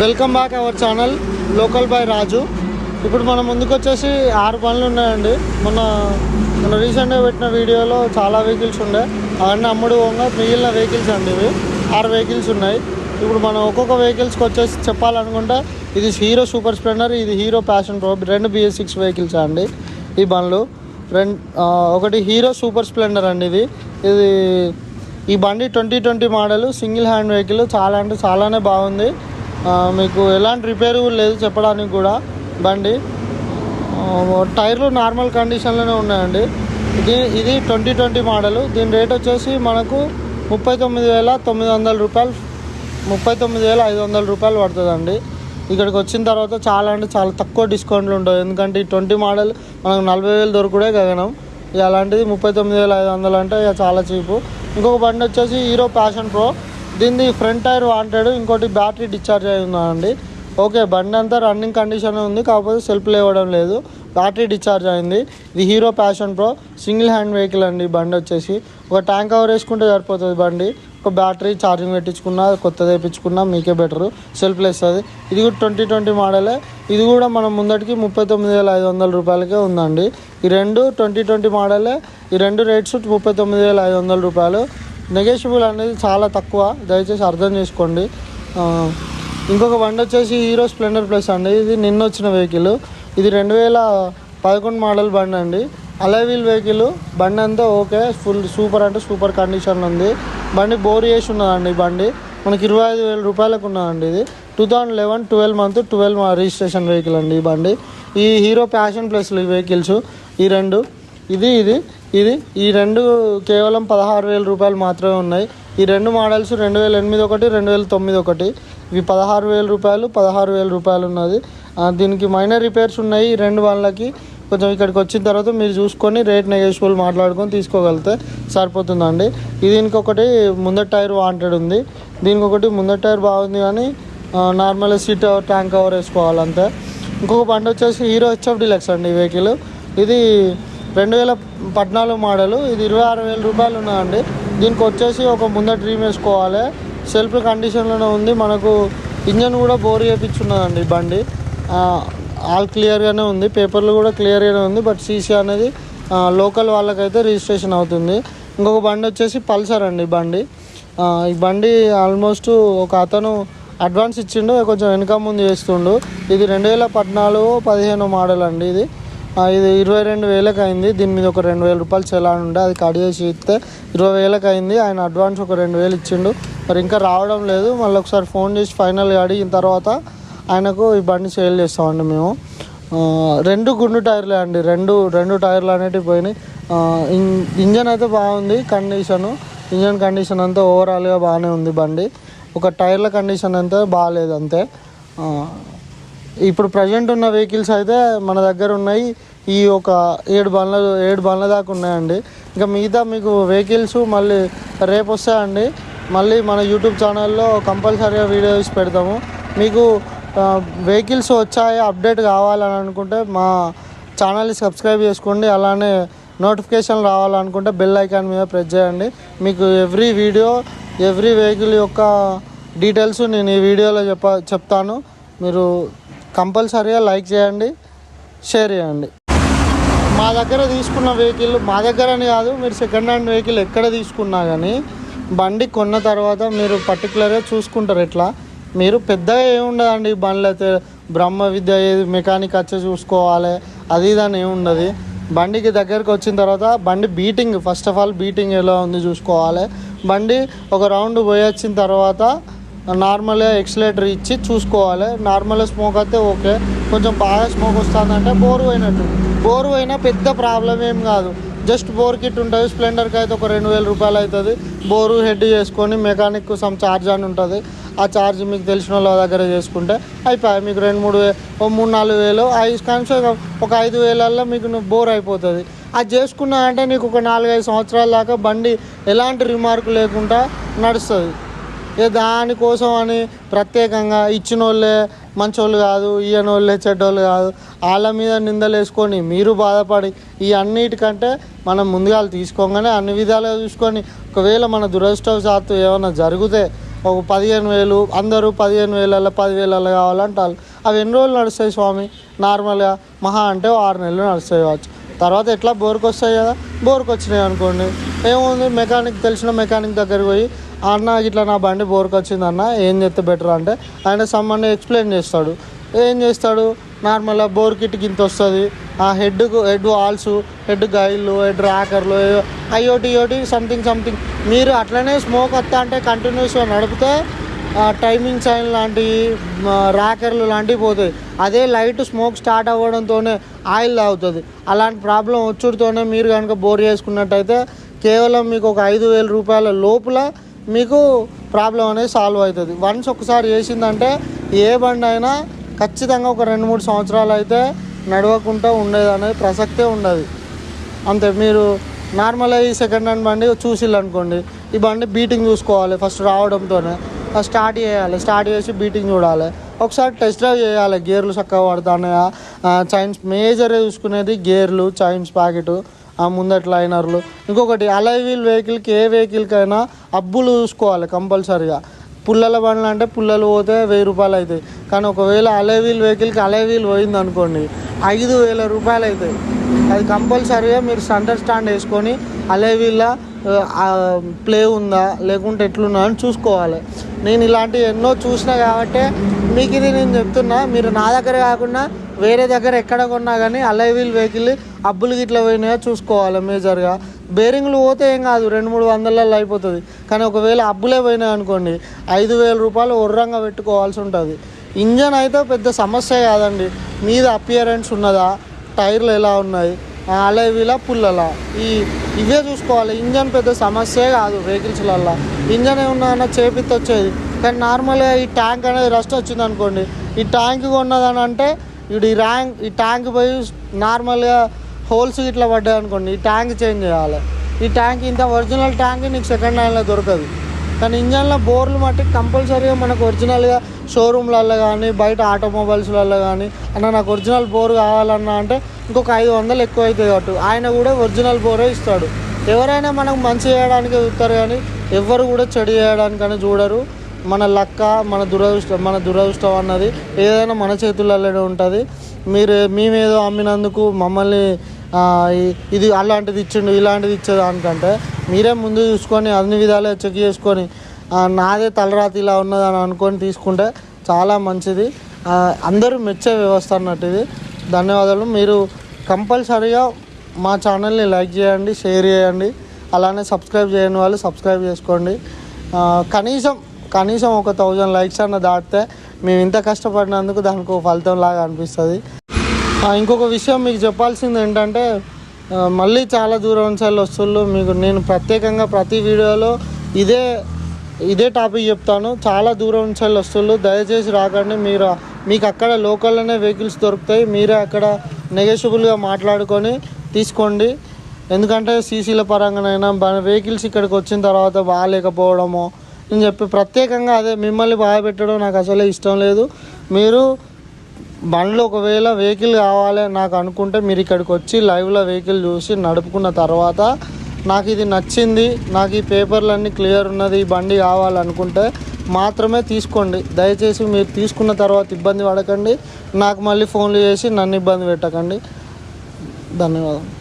Welcome back our channel local by Raju. ఇప్పుడు మన ముందుకు వచ్చేసి ఆరు పనులు ఉన్నాయండి. మొన్న మన రీసెంట్గా పెట్టిన వీడియోలో చాలా వెహికల్స్ ఉండే. అవన్నీ అమ్ముడు పోగా మిగిలిన వెహికల్స్ అండి ఇవి. ఆరు వెహికల్స్ ఉన్నాయి. ఇప్పుడు మనం ఒక్కొక్క వెహికల్స్కి వచ్చేసి చెప్పాలనుకుంటే ఇది హీరో సూపర్ స్ప్లెండర్ ఇది హీరో ప్యాషన్ ప్రో రెండు బిఎస్ సిక్స్ వెహికల్స్ అండి ఈ బండ్లు. రెండు ఒకటి హీరో సూపర్ స్ప్లెండర్ అండి ఇది. ఇది ఈ బండి twenty twenty model single hand vehicle చాలా అంటే చాలానే బాగుంది. మీకు ఎలాంటి రిపేర్ లేదు చెప్పడానికి కూడా. బండి టైర్లు నార్మల్ కండిషన్లోనే ఉన్నాయండి. ఇది ఇది ట్వంటీ ట్వంటీ మోడల్ దీని రేట్ వచ్చేసి మనకు ముప్పై తొమ్మిది వేల తొమ్మిది వందల రూపాయలు ముప్పై తొమ్మిది వేల ఐదు వందల రూపాయలు పడుతుందండి. ఇక్కడికి వచ్చిన తర్వాత చాలా అంటే చాలా తక్కువ డిస్కౌంట్లు ఉంటాయి. ఎందుకంటే ఈ ట్వంటీ మోడల్ మనకు నలభై వేలు దొరుకుడే గగనం. ఇక అలాంటిది ముప్పై తొమ్మిది వేల ఐదు వందలు అంటే ఇక చాలా చీపు ఇంకొక బండి వచ్చేసి హీరో ప్యాషన్ ప్రో దీన్ని ఫ్రంట్ టైర్ వాంటెడ్ ఇంకోటి బ్యాటరీ డిశ్చార్జ్ అయి ఉందండి. ఓకే బండి అంతా రన్నింగ్ కండిషన్ ఉంది కాకపోతే సెల్ఫ్ లేవడం లేదు. బ్యాటరీ డిశ్చార్జ్ అయింది. ఇది Hero Passion Pro single hand vehicle అండి బండి వచ్చేసి. ఒక ట్యాంక్ కవర్ వేసుకుంటే సరిపోతుంది బండి. ఒక బ్యాటరీ ఛార్జింగ్ పెట్టించుకున్నా కొత్తది వేయించుకున్నా మీకే బెటరు సెల్ఫ్ లేస్తుంది ఇది కూడా ట్వంటీ ట్వంటీ మోడలే ఇది కూడా మనం ముందటికి ముప్పై తొమ్మిది వేల ఐదు వందల రూపాయలకే ఉందండి. ఈ రెండు ట్వంటీ ట్వంటీ మోడలే ఈ రెండు రేట్స్ ముప్పై తొమ్మిది వేల ఐదు వందల రూపాయలు. నెగోషియబుల్ అనేది చాలా తక్కువ. దయచేసి అర్థం చేసుకోండి. ఇంకొక బండి వచ్చేసి హీరో స్ప్లెండర్ ప్లస్ అండి. ఇది నిన్న వచ్చిన వెహికల్. ఇది రెండు వేల పదకొండు మోడల్ బండి అండి. Alloy wheel vehicle. బండి అంతా ఓకే. ఫుల్ సూపర్ అంటే సూపర్ కండిషన్ ఉంది. బండి బోర్ చేసి ఉన్నదండి బండి. మనకి ఇరవై ఐదు వేల రూపాయలకు ఉన్నదండి ఇది. Two thousand eleven twelve month twelve registration vehicle అండి ఈ బండి. ఈ హీరో ప్యాషన్ ప్లస్ ఈ వెహికల్స్ ఈ రెండు. ఇది ఇది. ఇది? ఈ రెండు కేవలం పదహారు వేల రూపాయలు మాత్రమే ఉన్నాయి. ఈ రెండు మోడల్స్ రెండు వేల ఎనిమిది ఒకటి రెండు వేల తొమ్మిది ఒకటి. ఇవి పదహారు వేల రూపాయలు పదహారు వేల రూపాయలు ఉన్నది. దీనికి మైనర్ రిపేర్స్ ఉన్నాయి. ఈ రెండు వాళ్ళకి కొంచెం ఇక్కడికి వచ్చిన తర్వాత మీరు చూసుకొని రేట్ నెగోషియబుల్ మాట్లాడుకొని తీసుకోగలిగితే సరిపోతుందండి. ఇది దీనికి ఒకటి ముందర టైర్ వాంటెడ్ ఉంది. దీనికి ఒకటి ముందర టైర్ బాగుంది కానీ నార్మల్ సీట్ ట్యాంక్ కవర్ వేసుకోవాలంతే. ఇంకొక బండి వచ్చేసి హీరో హెచ్ఎఫ్ డిలక్స్ అండి ఈ వెహికల్. ఇది రెండు వేల పద్నాలుగు మోడలు. ఇది ఇరవై ఆరు వేల రూపాయలు ఉన్నదండి దీనికి వచ్చేసి ఒక ముందర డ్రీమ్ వేసుకోవాలి. సెల్ఫ్ కండిషన్లోనే ఉంది. మనకు ఇంజన్ కూడా బోర్ చేయించున్నదండి బండి. ఆల్ క్లియర్గానే ఉంది. పేపర్లు కూడా క్లియర్గానే ఉంది. బట్ సీసీ అనేది లోకల్ వాళ్ళకైతే రిజిస్ట్రేషన్ అవుతుంది. ఇంకొక బండి వచ్చేసి పల్సర్ అండి బండి. ఈ బండి ఆల్మోస్ట్ ఒక అతను అడ్వాన్స్ ఇచ్చిండు. కొంచెం వెనక ముందు చేస్తుండు. ఇది రెండు వేల పద్నాలుగు పదిహేను మోడల్ అండి ఇది. ఇది ఇరవై రెండు వేలకు అయింది దీని మీద ఒక రెండు వేల రూపాయలు చలాన్ ఉండే అది కడిగేసి ఇస్తే ఇరవై వేలకు అయింది ఆయన అడ్వాన్స్ ఒక రెండు వేలు ఇచ్చిండు. మరి ఇంకా రావడం లేదు. మళ్ళీ ఒకసారి ఫోన్ చేసి ఫైనల్గా అడిగిన తర్వాత ఆయనకు ఈ బండి సేల్ చేస్తామండి మేము. రెండు గుండు టైర్లే అండి. రెండు రెండు టైర్లు అనేటివి పోయినాయి. ఇంజన్ అయితే బాగుంది కండిషను. ఇంజన్ కండిషన్ అంతా ఓవరాల్గా బాగానే ఉంది బండి. ఒక టైర్ల కండిషన్ అంతా బాగాలేదు అంతే. ఇప్పుడు ప్రజెంట్ ఉన్న వెహికల్స్ అయితే మన దగ్గర ఉన్నాయి. ఈ ఒక ఏడు బండ్ల ఏడు బండ్ల దాకా ఉన్నాయండి. ఇంకా మిగతా మీకు వెహికల్స్ మళ్ళీ రేపు వస్తాయండి. మళ్ళీ మన యూట్యూబ్ ఛానల్లో కంపల్సరీగా వీడియోస్ పెడతాము. మీకు వెహికల్స్ వచ్చాయి అప్డేట్ కావాలని అనుకుంటే మా ఛానల్ని సబ్స్క్రైబ్ చేసుకోండి. అలానే నోటిఫికేషన్ రావాలనుకుంటే బెల్ ఐకాన్ మీద ప్రెస్ చేయండి. మీకు ఎవ్రీ వీడియో ఎవ్రీ వెహికల్ యొక్క డీటెయిల్స్ నేను ఈ వీడియోలో చెప్ప చెప్తాను. మీరు కంపల్సరీగా లైక్ చేయండి షేర్ చేయండి. మా దగ్గర తీసుకున్న వెహికల్ మా దగ్గర అని కాదు మీరు సెకండ్ హ్యాండ్ వెహికల్ ఎక్కడ తీసుకున్నా కానీ బండి కొన్న తర్వాత మీరు పర్టికులర్గా చూసుకుంటారు ఎట్లా. మీరు పెద్దగా ఏముండదండి ఈ బండ్లు అయితే బ్రహ్మ విద్య ఏది మెకానిక్ వచ్చి చూసుకోవాలి అది ఇది అని ఏముండదు బండికి దగ్గరికి వచ్చిన తర్వాత బండి beating first of all beating ఎలా ఉంది చూసుకోవాలి. బండి ఒక రౌండ్ పోయి వచ్చిన తర్వాత నార్మల్గా ఎక్సలేటర్ ఇచ్చి చూసుకోవాలి. నార్మల్గా స్మోక్ అయితే ఓకే. కొంచెం బాగా స్మోక్ వస్తుందంటే బోర్ అయినట్టు బోర్ అయినా పెద్ద ప్రాబ్లం ఏం కాదు. జస్ట్ బోర్ కిట్ ఉంటుంది. స్ప్లెండర్కి అయితే ఒక రెండు వేల రూపాయలు అవుతుంది. బోరు హెడ్ చేసుకొని మెకానిక్ సమ్ ఛార్జ్ అని ఉంటుంది. ఆ ఛార్జ్ మీకు తెలిసిన వాళ్ళ దగ్గర చేసుకుంటే అయిపోయాయి మీకు రెండు మూడు వే ఓ మూడు నాలుగు వేలు. ఐదు కనీసం ఒక ఐదు వేలల్లో మీకు నువ్వు బోర్ అయిపోతుంది. అది చేసుకున్నా అంటే నీకు ఒక నాలుగైదు సంవత్సరాల దాకా బండి ఎలాంటి రిమార్క్ లేకుండా నడుస్తుంది. దానికోసం అని ప్రత్యేకంగా ఇచ్చిన వాళ్ళే మంచోళ్ళు కాదు ఇయ్యని వాళ్ళే చెడ్డోళ్ళు కాదు వాళ్ళ మీద నిందలు వేసుకొని మీరు బాధపడి ఈ అన్నిటికంటే మనం ముందుగా తీసుకోగానే అన్ని విధాలుగా చూసుకొని ఒకవేళ మన దురదృష్టవశాత్తు ఏమైనా జరిగితే ఒక పదిహేను వేలు అందరూ పదిహేను వేలలో పదివేలలో కావాలంటారు. అవి ఎన్ని రోజులు నడుస్తాయి స్వామి? నార్మల్గా మహా అంటే ఆరు నెలలు నడుస్తాయి కావచ్చు. తర్వాత ఎట్లా బోరుకొస్తాయి కదా? బోరుకొచ్చినాయి అనుకోండి. ఏముంది? మెకానిక్ తెలిసిన మెకానిక్ దగ్గరికి పోయి అన్న ఇట్లా నా బండి బోర్కి వచ్చింది అన్న ఏం చేస్తే బెటర్ అంటే ఆయన సమ్మని ఎక్స్ప్లెయిన్ చేస్తాడు. ఏం చేస్తాడు? నార్మల్గా బోర్ కిట్ గింత వస్తుంది. ఆ హెడ్కు హెడ్ వాల్స్ హెడ్ గైళ్ళు హెడ్ ర్యాకర్లు ఐఓటి ఇయోటి సంథింగ్ సంథింగ్. మీరు అట్లనే స్మోక్ వస్తా అంటే కంటిన్యూస్గా నడిపితే టైమింగ్ సైన్ లాంటివి ర్యాకర్లు లాంటివి పోతాయి. అదే లైట్ స్మోక్ స్టార్ట్ అవ్వడంతోనే ఆయిల్ తాగుతుంది. అలాంటి ప్రాబ్లం వచ్చుడుతోనే మీరు కనుక బోర్ చేసుకున్నట్టయితే కేవలం మీకు ఒక ఐదు వేల రూపాయల లోపల మీకు ప్రాబ్లం అనేది సాల్వ్ అవుతుంది. వన్స్ ఒకసారి చేసిందంటే ఏ బండి అయినా ఖచ్చితంగా ఒక రెండు మూడు సంవత్సరాలు అయితే నడవకుండా ఉండేది అనేది ప్రసక్తే ఉండదు. అంతే మీరు నార్మల్ ఈ సెకండ్ హ్యాండ్ బండి చూసిల్లనుకోండి ఈ బండి బీటింగ్ చూసుకోవాలి ఫస్ట్ రావడంతోనే. ఫస్ట్ స్టార్ట్ చేయాలి స్టార్ట్ చేసి బీటింగ్ చూడాలి. ఒకసారి టెస్ట్ డ్రైవ్ చేయాలి గేర్లు చక్కగా పడతానయా? చైన్స్ మేజర్ చూసుకునేది గేర్లు చైన్స్ ప్యాకెట్ ముందట లైనర్లు. ఇంకొకటి అలైవీల్ వెహికల్కి ఏ వెహికల్కైనా అబ్బులు చూసుకోవాలి కంపల్సరీగా. పుల్లల బండ్లు అంటే పుల్లలు పోతే వెయ్యి రూపాయలు అవుతాయి కానీ ఒకవేళ అలైవీల్ వెహికల్కి అలై వీల్ పోయింది అనుకోండి ఐదు వేల రూపాయలు అవుతాయి అది కంపల్సరీగా మీరు సెంటర్ స్టాండ్ వేసుకొని అలై వీళ్ళ ప్లే ఉందా లేకుంటే ఎట్లున్నా అని చూసుకోవాలి. నేను ఇలాంటివి ఎన్నో చూసినా కాబట్టి మీకు ఇది నేను చెప్తున్నా మీరు నా దగ్గర కాకుండా వేరే దగ్గర ఎక్కడ కొన్నా కానీ అలైవీల్ వెహికల్ అబ్బులు గిట్ల పోయినాయో చూసుకోవాలి మేజర్గా. బేరింగ్లు పోతే ఏం కాదు రెండు మూడు వందలలో అయిపోతుంది. కానీ ఒకవేళ అబ్బులే పోయినాయి అనుకోండి ఐదు వేల రూపాయలు ఉర్రంగా పెట్టుకోవాల్సి ఉంటుంది. ఇంజన్ అయితే పెద్ద సమస్య కాదండి. మీద అపియరెన్స్ ఉన్నదా? టైర్లు ఎలా ఉన్నాయి? అలవిలా పుల్లలా? ఈ ఇవే చూసుకోవాలి. ఇంజన్ పెద్ద సమస్యే కాదు వెహికల్స్లల్లో. ఇంజన్ ఏమన్నా చేపిత్తొచ్చేది కానీ నార్మల్గా ఈ ట్యాంక్ అనేది రస్ట్ వచ్చింది అనుకోండి ఈ ట్యాంక్ కొన్నదని అంటే ఇప్పుడు ఈ ర్యాంక్ ఈ ట్యాంక్ పోయి నార్మల్గా హోల్స్ ఇట్లా పడ్డాయి అనుకోండి ఈ ట్యాంక్ చేంజ్ చేయాలి. ఈ ట్యాంక్ ఇంత ఒరిజినల్ ట్యాంక్ నీకు సెకండ్ హ్యాండ్లో దొరకదు. కానీ ఇంజన్లో బోర్లు మట్టి కంపల్సరీగా మనకు ఒరిజినల్గా షోరూమ్లలో కానీ బయట ఆటోమొబైల్స్లలో కానీ అన్న నాకు ఒరిజినల్ బోర్ కావాలన్నా అంటే ఇంకొక ఐదు వందలు ఎక్కువ అవుతుంది కాబట్టి ఆయన కూడా ఒరిజినల్ బోరే ఇస్తాడు. ఎవరైనా మనకు మంచి చేయడానికి చూస్తారు కానీ ఎవరు కూడా చెడు చేయడానికని చూడరు. మన లక్క మన దురదృష్టం మన దురదృష్టం అన్నది ఏదైనా మన చేతులలోనే ఉంటుంది. మీరు మేమేదో అమ్మినందుకు మమ్మల్ని ఇది అలాంటిది ఇచ్చిండు ఇలాంటిది ఇచ్చేదానికంటే మీరే ముందు చూసుకొని అన్ని విధాలుగా చెక్ చేసుకొని నాదే తలరాతి ఇలా ఉన్నదని అనుకొని తీసుకుంటే చాలా మంచిది. అందరూ మెచ్చే వ్యవస్థ అన్నట్టు ఇది. ధన్యవాదాలు. మీరు కంపల్సరీగా మా ఛానల్ని లైక్ చేయండి షేర్ చేయండి. అలానే సబ్స్క్రైబ్ చేయని వాళ్ళు సబ్స్క్రైబ్ చేసుకోండి. కనీసం కనీసం ఒక థౌజండ్ లైక్స్ అన్న దాటితే మేము ఇంత కష్టపడినందుకు దానికి ఒక ఫలితం లాగా అనిపిస్తుంది. ఇంకొక విషయం మీకు చెప్పాల్సింది ఏంటంటే మళ్ళీ చాలా దూరం నుంచి వెళ్ళి వస్తుళ్ళు. మీకు నేను ప్రత్యేకంగా ప్రతి వీడియోలో ఇదే ఇదే టాపిక్ చెప్తాను. చాలా దూరం నుంచి వెళ్ళి వస్తుళ్ళు. దయచేసి రాకండి. మీరు మీకు అక్కడ లోకల్లోనే వెహికల్స్ దొరుకుతాయి. మీరే అక్కడ నెగోషియబుల్గా మాట్లాడుకొని తీసుకోండి. ఎందుకంటే సీసీల పరంగానైనా వెహికల్స్ ఇక్కడికి వచ్చిన తర్వాత బాగాలేకపోవడము నేను చెప్పి ప్రత్యేకంగా అదే మిమ్మల్ని బాగా పెట్టడం నాకు అసలే ఇష్టం లేదు. మీరు బండ్లు ఒకవేళ వెహికల్ కావాలి నాకు అనుకుంటే మీరు ఇక్కడికి వచ్చి లైవ్లో వెహికల్ చూసి నడుపుకున్న తర్వాత నాకు ఇది నచ్చింది నాకు ఈ పేపర్లన్నీ క్లియర్ ఉన్నది ఈ బండి కావాలనుకుంటే మాత్రమే తీసుకోండి. దయచేసి మీరు తీసుకున్న తర్వాత ఇబ్బంది పడకండి. నాకు మళ్ళీ ఫోన్లు చేసి నన్ను ఇబ్బంది పెట్టకండి. ధన్యవాదాలు